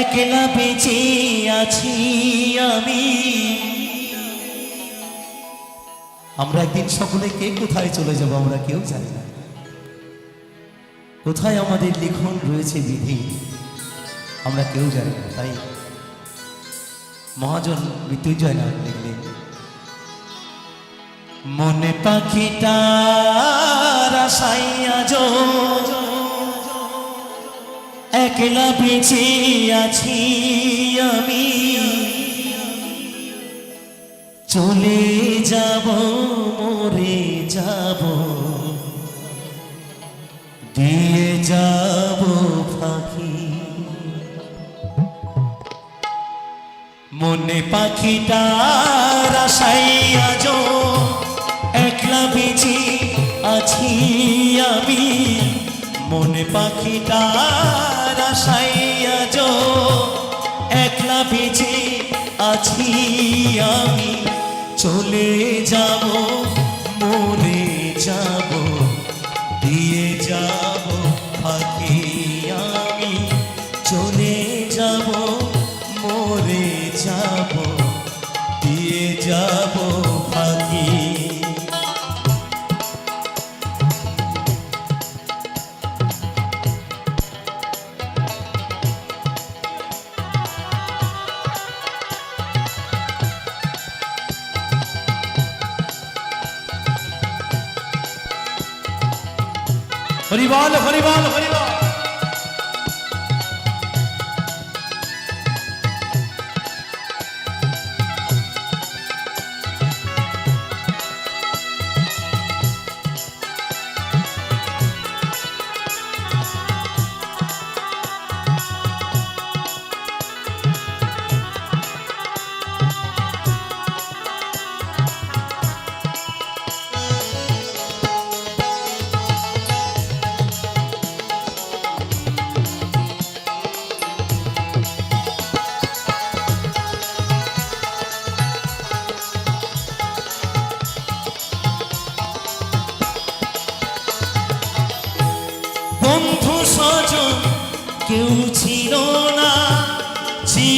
একলা বেঁচে আছি আমি। আমরা একদিন সকলে কে কোথায় চলে যাব আমরা কেউ জানি না। কোথায় আমাদের লিখন রয়েছে বিধি, আমরা কেউ জানি না, তাই মহাজন মৃত্যুঞ্জয় নাম লিখলেন। মনে পাখিটা রাসাইয়া যো একলা বেঁচে আছি আমি। চলে যাব, মরে যাব। দিয়ে যাব ফাঁকি মনে পাখিটা রাসাইয়া যো একলা বেঁচে আছি আমি। মনে পাখিটা রাসাইয়া যো একলা বেঁচে আছি আমি। চলে যাব মরে যাব। হরিবল হরিবল হরিবল।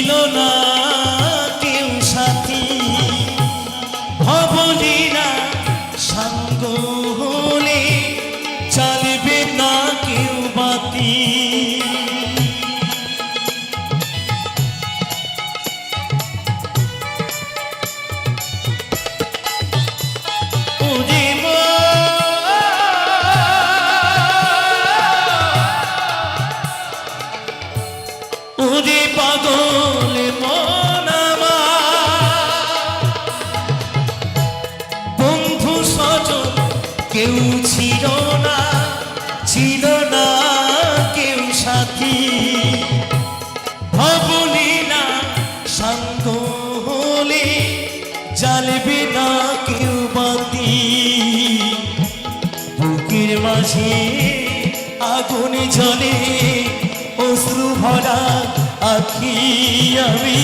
ছিল না। আগুন জ্বলে অশ্রু ভরা আখি আমি।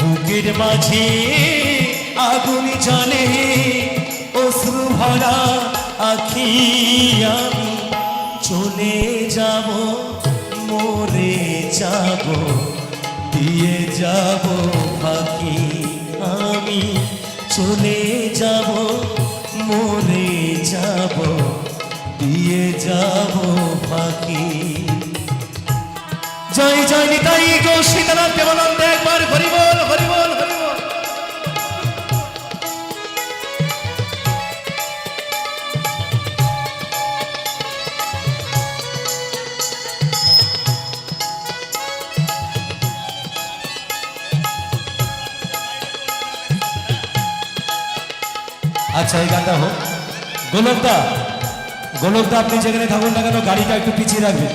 বুকের মাঝে আগুন জ্বলে, অশ্রু ভরা আখি আমি। চলে যাব, মরে যাব, দিয়ে যাব ফাঁকি আমি। চলে যাব, মরে যাব। দিয়ে যাব ফাঁকি। জয় জয় নিতাই গো সীতারাম দেবানন্দ, একবার হরিবল হরিবল হরিবল আচ্ছা এই গানটা হোক। গোলকদা গোলকদা আপনি যেখানে থাকুন না কেন? গাড়িটা একটু পিছিয়ে রাখবেন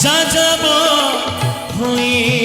যা যাব হয়ে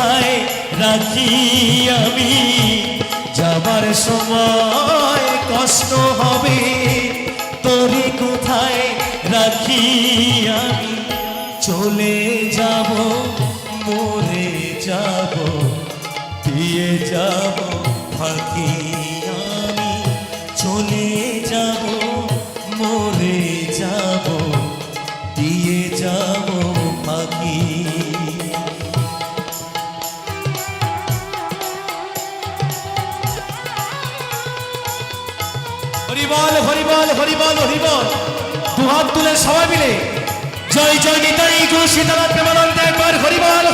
কোথায় রাখি আমি। যাবার সময় কষ্ট হবে, তোরে কোথায় রাখি আমি? চলে যাব, মরে যাব, দিয়ে যাব, ফাঁকি আমি। চলে যাব হরিবল দুহাত তুলে সবাই মিলে। জয় জয় নিতাই গুরু সীতারাম প্রেমানন্দ একবার হরিবল।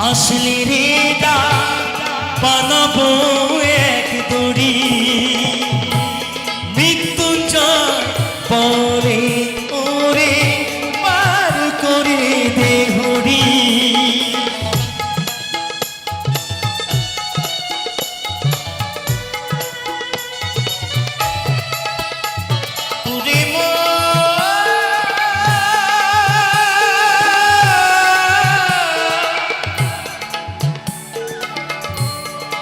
আসলি রে দা বানাবো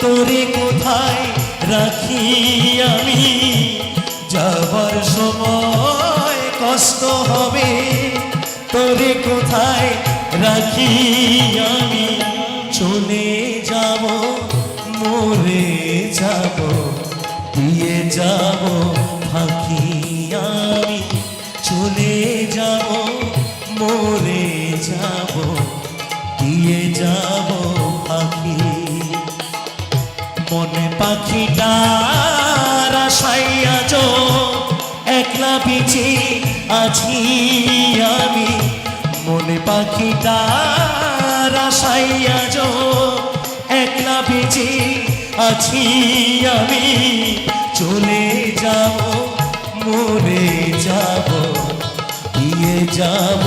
তোরে কোথায় রাখি আমি? যাবার সময় কষ্ট হবে। তোরে কোথায় রাখি আমি? চলে যাব, মরে যাব, দিয়ে যাব ফাঁকি আমি। চলে যাব, মরে যাব, দিয়ে যাব পাখিটা রাসাইয়া যো, একলা বেঁচে আছি আমি। মনে পাখিটা রাসাইয়া যো, একলা বেঁচে আছি আমি। চলে যাব, মরে যাব, দিয়ে যাব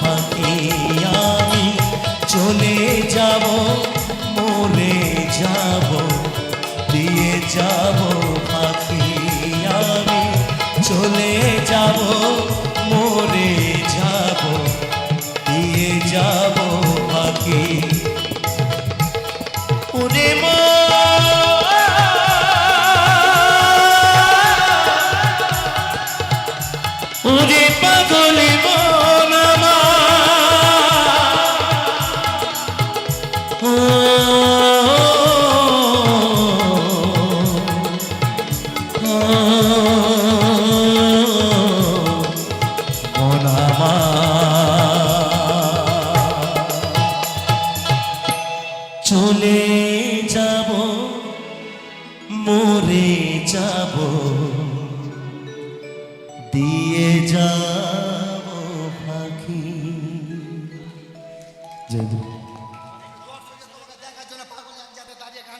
ফাঁকি আমি। চলে যাব, মরে যাব। যাব পাখি আমি চলে যাব